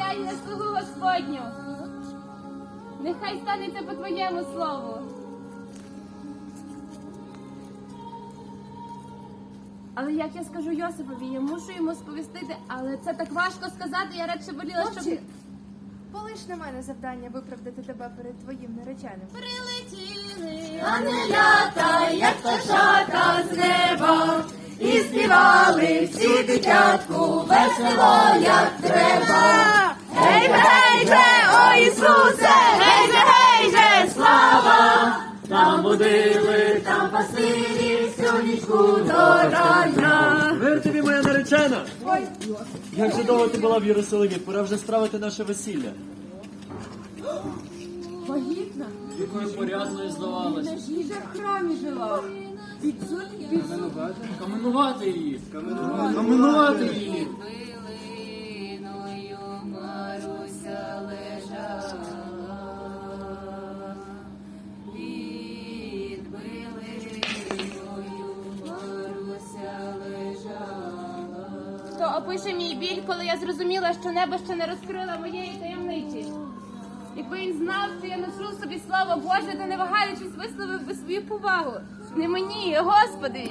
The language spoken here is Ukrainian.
поглянь на слугу Господню. Нехай станеться по твоєму слову. Але як я скажу Йосипові, я мушу йому сповістити, але це так важко сказати, я радше боліла, щоб... Мовчи. Полиш на мене завдання виправдати тебе перед твоїм нареченим. Прилетіли. Ангелята, як пташата з неба, і співали всі дитятку весело, як треба. Будили, там пасили, всю нічку до рання. Мир тобі, моя наречена! Як же довго ти була в Єрусалимі? Пора вже справити наше весілля. Вагітна. Якою порядною здавалась. Жіжа в храмі жила. Каменувати її. Каменувати її. Опише мій біль, коли я зрозуміла, що небо ще не розкрило моєї таємниці. Якби він знав, що я ношу собі слово Боже, то не вагаючись висловив би свою повагу. Не мені, Господи.